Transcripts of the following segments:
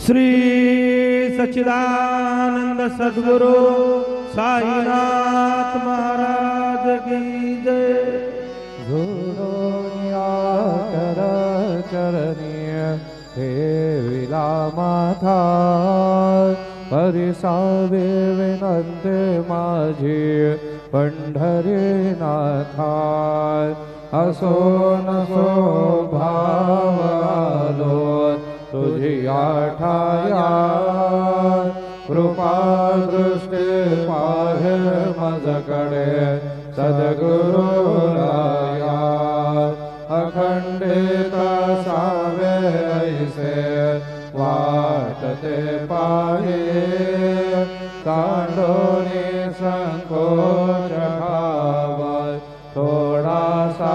श्री सचिदानन्द सद्गुरु साईनाथ महाराज की जय। गुरु निणीय हे विथानन्द माझी पण्ढरिनाथानसो भावलो या कृपा दृष्टि माहिर्मजकडे सद्गुरुराया दृष्टे सद्गुरुया वाटते ताव काण्डोनि सङ्कोचभाव थोडा सा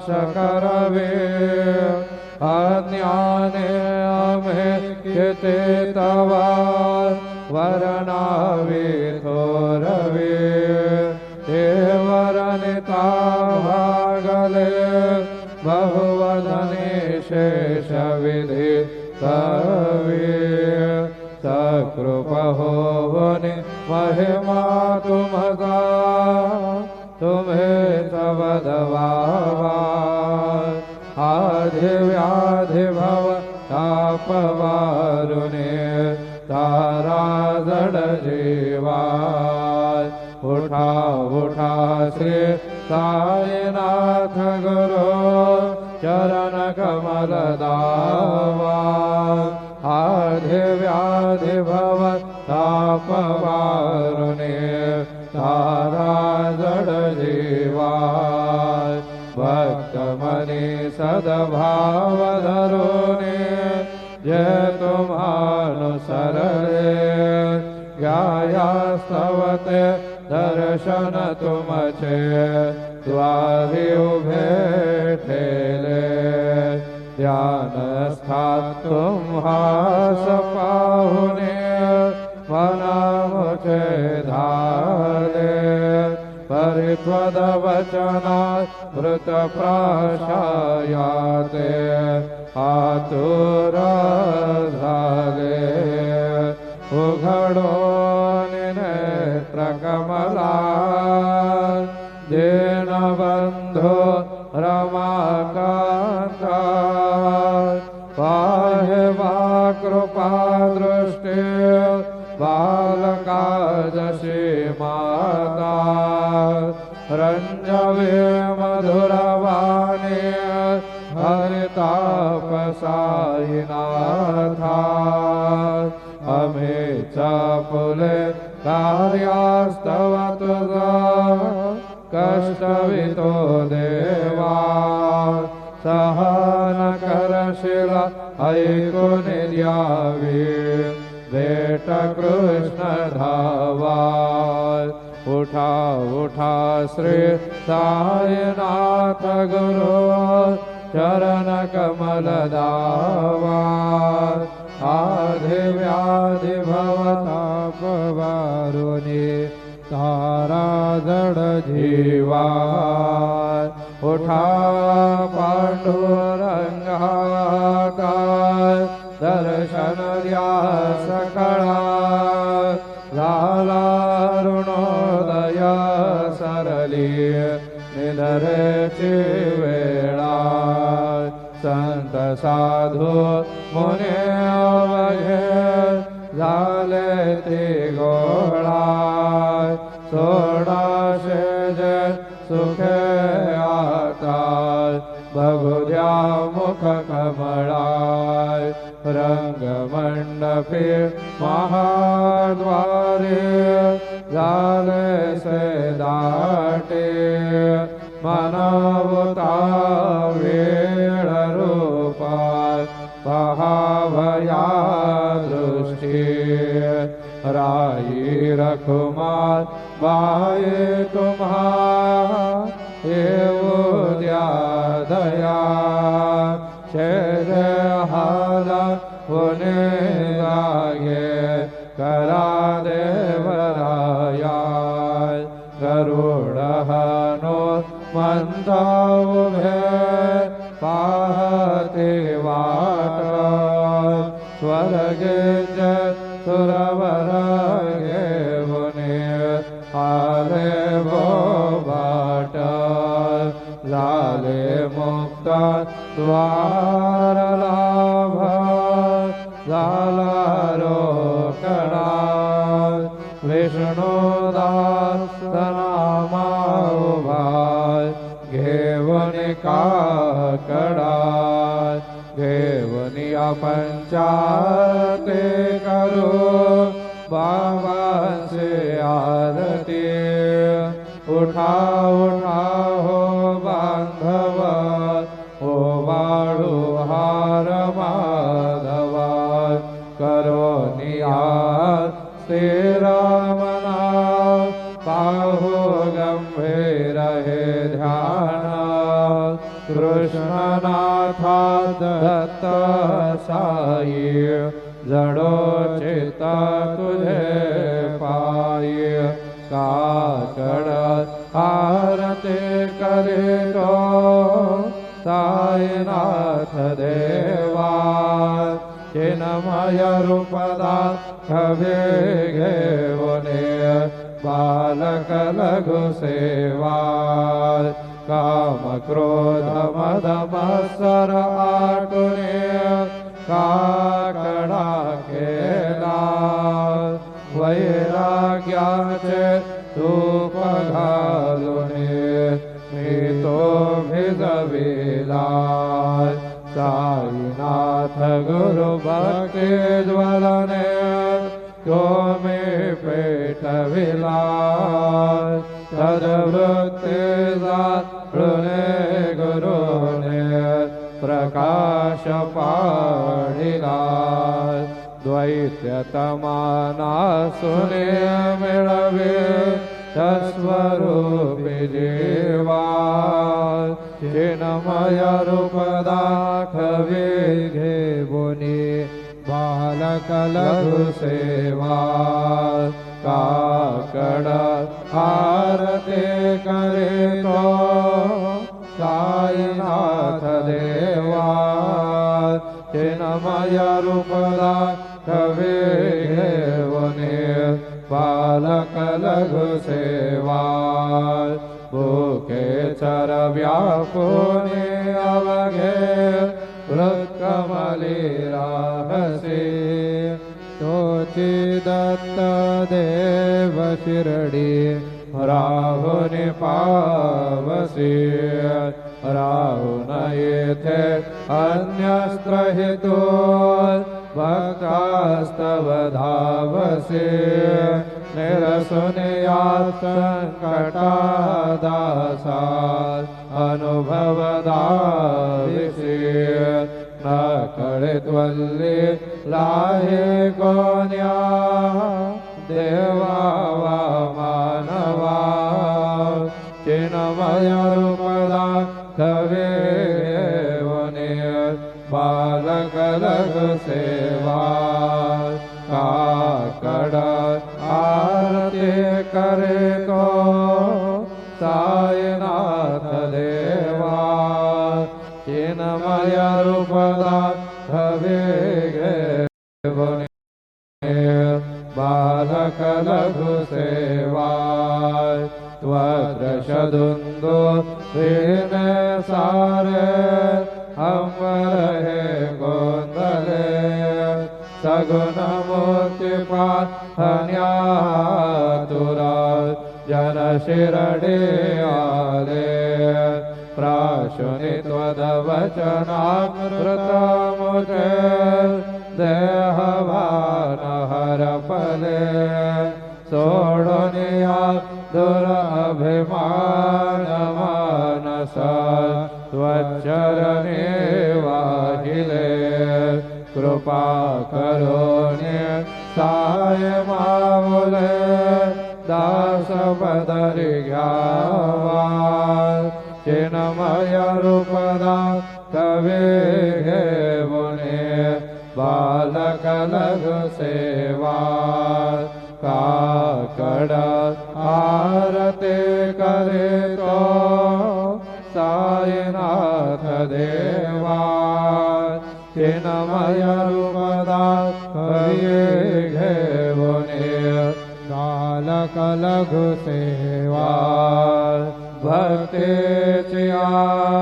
कर अन्याने अमे कृते तवा वरणाविरवे वरणिता भागले बहुवदने शेषविधि के सकृपहोनि महिमा तुमगा। तुमहे तवधवा व्याधि व्याधि भव तारा तारादड जीवा उठा उठा श्री साईनाथ गुरु, चरण कमल दावा। आधि व्याधि भव तापवा सदभावधरोने जय तुमानुसरणे गायास्तवते दर्शन तुमचे द्वारि उभे ठेले ध्यानस्थातुं हासपाहुने मनामुचे धारे धारि वचनात् मृत प्राश उघडो हरितापसायिनाथा अमे च पुले कार्यास्तव तुगा कष्टवितो देवा। सहन करशिल ऐको निर्यावी। भेट कृष्ण धावा उठा उठा श्री साईनाथ गुरु ચરણ કમલ દાવા આધિ વ્યાધિ ભવતાપવારુને તારા જડ જીવા ઉઠા પાંડુરંગાકાર દર્શન રહ્યા સકળા લાલારુણોદય સરલી નિધરે ચીવે संत साधू मुने झाले ते सोडाशे जे सुखे आता द्या मुख कमळाय रंगमंडपे महाद्वारे झाले से दाटे मनवता कुमार बाहे तुम्हार एवोद्या दया शेर हाला होने लागे करा देवराया। करुण हनो मंदा बाबांचे आरती। उठा बांधव हो बाळू हार माधवा। करो निहार श्रीरामना पाहू गंभीर हे ध्यान। कृष्णनाथा दत्त साई जडो चेता तुझे पाय काकड आरते करे तो साईनाथ देवा। चिन्मय रूपदा कवे घेवने बालक लघु गुरु ज्वलने तो मे पेटविला तदवृत्ती जाणे गुरुने प्रकाश पाडिला द्वैत्यतमाना सुने मिळवे तस्वरूपी देवा चिन्मय सेवा काकड़ हारते करे तो साईनाथ देवा चिन्मय रूपदा कवि देवने बालक लघु सेवा भूखे चर व्याकुने अवघे मृत्कमलिराहसे दत्ता देव शिरडि राहुनि पावसि। राहुन भगा वावसि निरसुनि यात्र कटा दासार अनुभवदा त्वल्लिलाहे कोन्या देवा terra. Maria.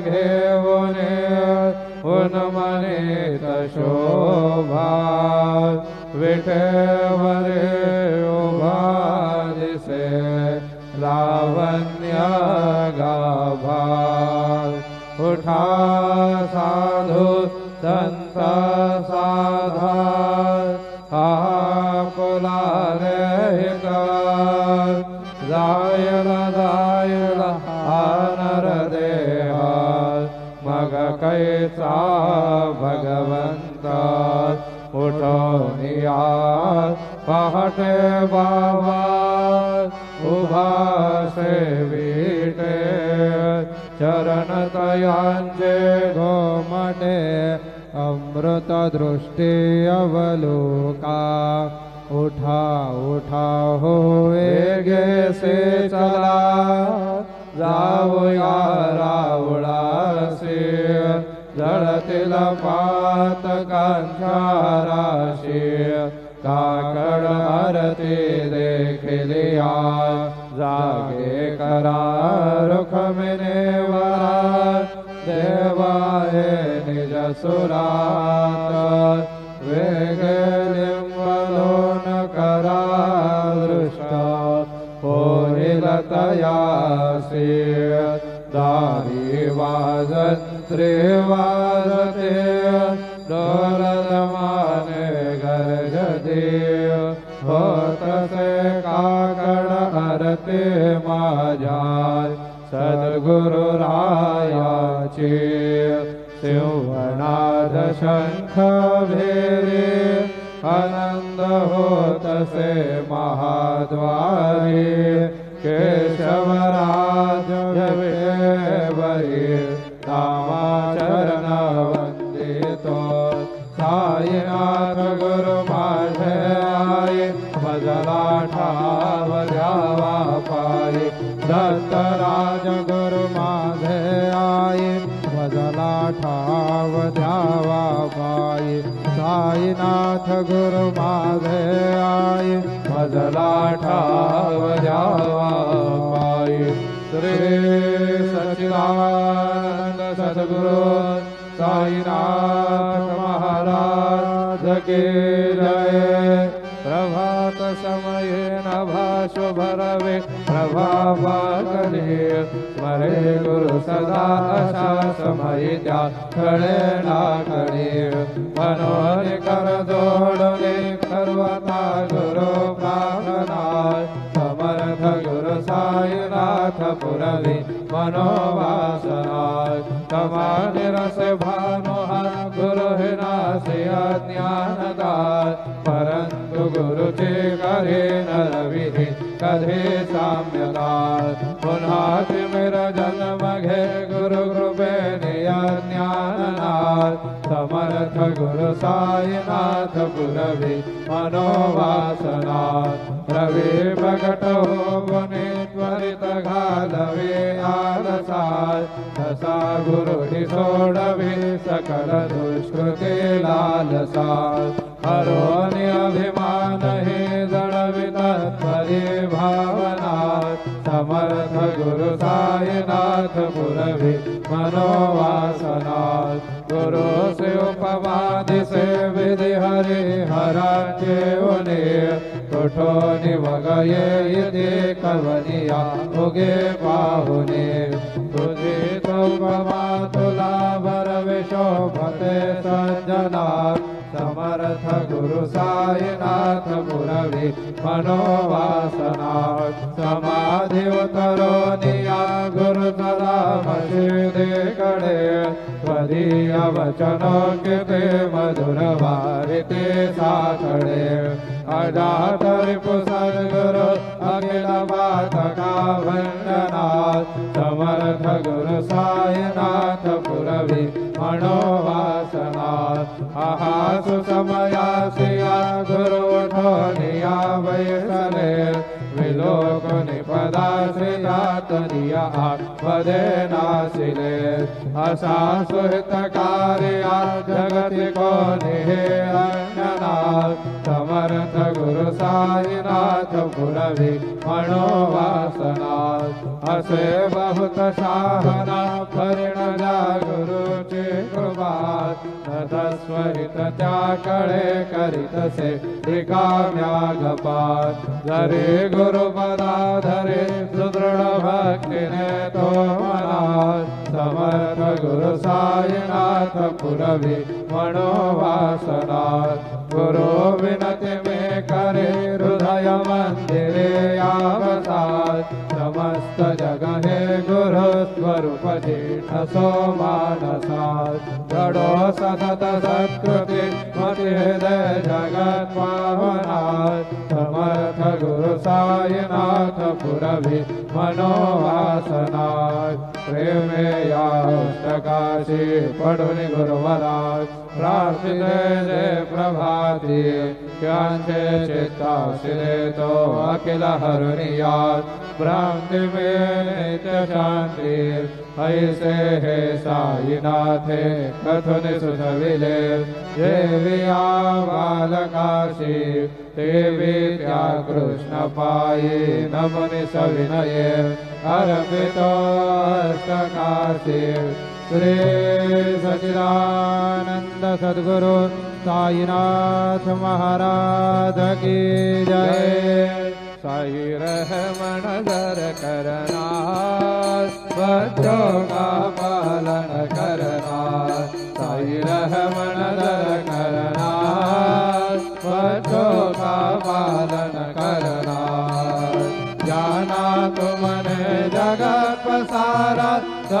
घे वने उन्मने तशोभा विठे सा भगवन्ता भगवन्त उटे बाबा उभासे उभाजे चरणतयाञ्जे गोमटे। अमृतदृष्टि दृष्टा होईल तयासी दारी वाजंत्रे वाजते डोलमाने गरजते होतसे काकड हरते माझ्या सद्गुरु रायाचे सिंहनाद शंख भेरे आनंद होतसे महाद्वारे। केशवराज भावा पाए साईनाथ गुरु माधे आए मजला ठाव जावा पाए श्री सचिदानंद सदगुरु, साईनाथ महाराज के जय। प्रभात समय नभा शुभ रवि। भावा गणे मरे गुरु सदा अशा समय त्या खड़े ना खड़े मनोहर कर दौड़े करवता गुरु प्रार्थना समर्थ गुरु साई नाथ पुरवी मनोवासना कमान रस भानुहर गुरु से ज्ञानदार परंतु गुरु के करे नर विधि, कधे पुन्हा जन्म घे गुरु कृपेने ज्ञाननाथ समर्थ गुरु साईनाथ पुरवी मनोवासनाथ रवी प्रकट हो गुणे त्वरित घालवे आलसार तसा गुरु सोडवे सकल दुष्कृते लालसार हरोनि अभिमान हे जडवित भावना समर्थ गुरु साईनाथ पुरवी मनोवासनाथ गुरु से उपवादि से विधि हरे हराचे कुठो निवगये यदि कवनिया उगे पाहुने तुझे तो उपमा तुला वर विशोभते सज्जना समर्थ गुरु साईनाथ पुरवी मनोवासनाथ समाधि उतरो निया गुरु सदा मशीदे कडे त्वदीय वचन किते मधुर वारिते साखडे अजात रिपु सद्गुरु अखिल बातका वंदनाथ समर्थ गुरु साईनाथ पुरवी मनोवासना आहा से गुरुठो निया निहे रंगनाथ समर्थ गुरु साईनाथ पुरवी मनोवासनाथ। असे बहुत साहना परिण जा गुरु चे कृपात तस्वहित त्या कळे करीतसे गपात जरे गुरुपदा धरे भक्ति ने तो मना समर्थ गुरु साईनाथ पुरवि मनोवासनाथ गुरु विनति में करे हृदय मंदिरे आवसात जगने गुरुपतित सत्त्व जगत् पावनाथ समर्थ गुरु सायनाथ पुरभि मनोवासनात् प्रेमे या पडुनि गुरुवरात् प्रार्थिते प्रभाति यान्ते प्राशिलेतो अखिल हरि प्राप्ति ऐषे हे सा देवि काशी देवि क्या कृष्ण पाये नमनि सविनये। हरशी सचिदानन्द सद्गुरु सायनाथ महाराज की जय। साई रहमण मनदर करना बच्चों का पालन करना साई रहमण दर करना बच्चों का पालन करना जाना तुमने जगत जगसार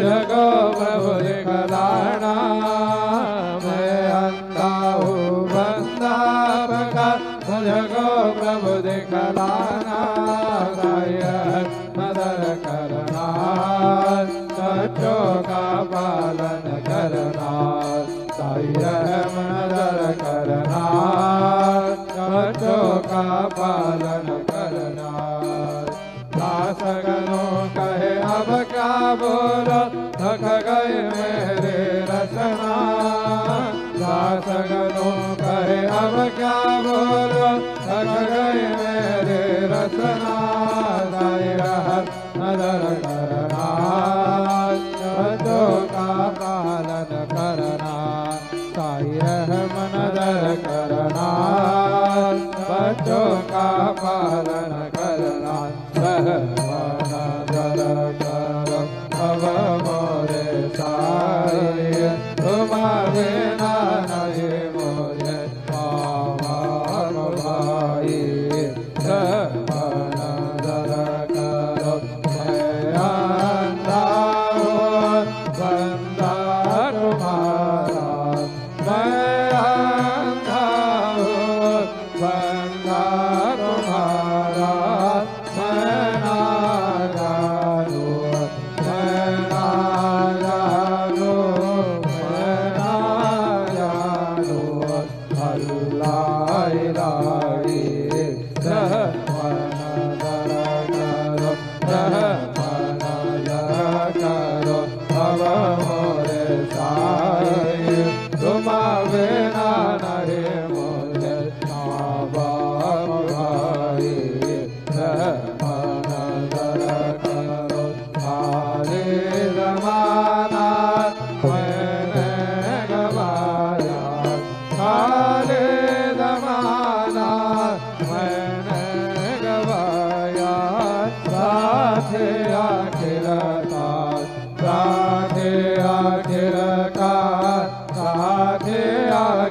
जगो प्रभुर कलाणा मैं अंधा हूँ बंदा बगा जगो प्रभु मदर करना सचों पालन करना मदर करना सचों पालन करना सगनों कहे अब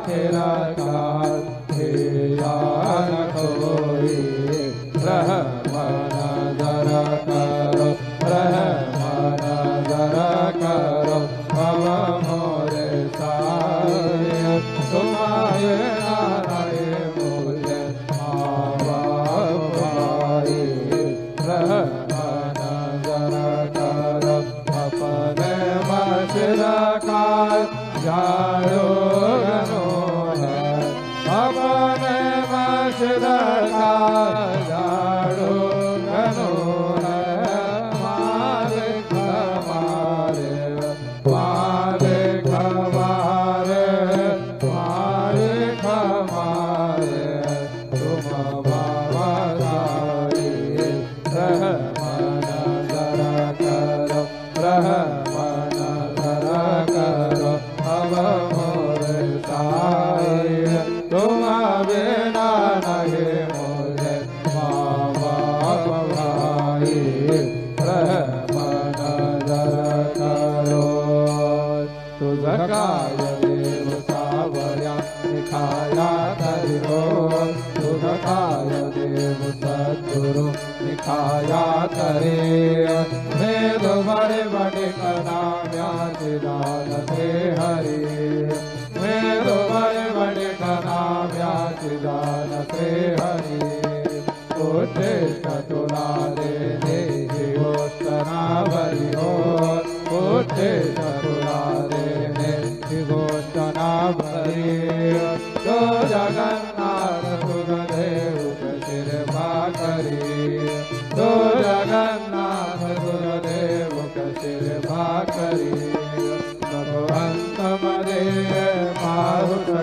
kera करे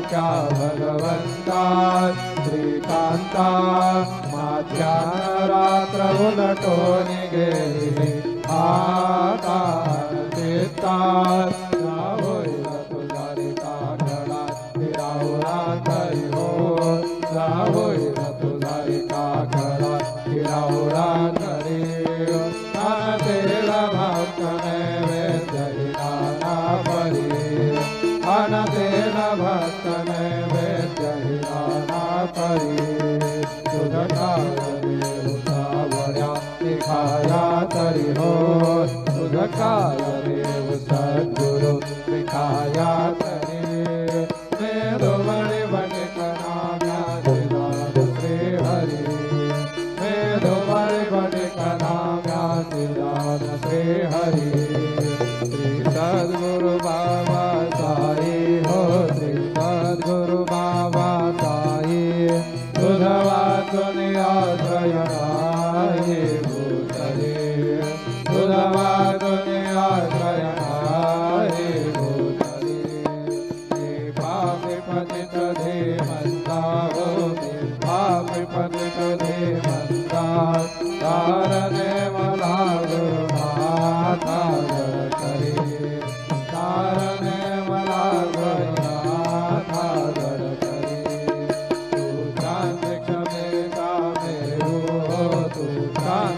वाचा भगवन्ता श्रीकान्ता माध्यानरात्रमुलटो निगे आता चेता खाया।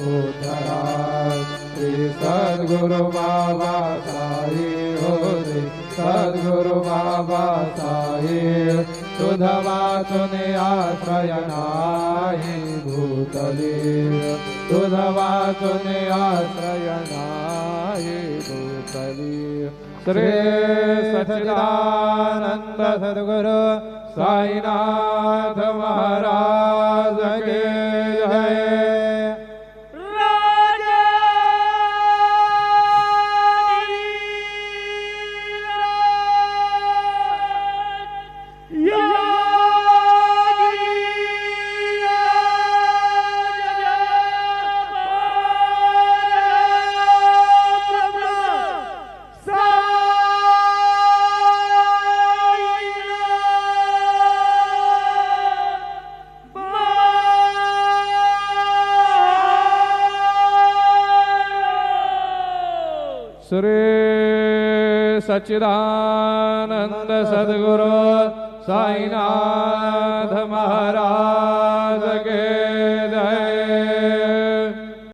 भूतला सद्गुरु बाता सद्गुरु बा बाता सुधवा आश्रय न भूतले। सुधवा तुनि आश्रय भूतले। श्री सन्द सद्गुरु स्वायिनाधारा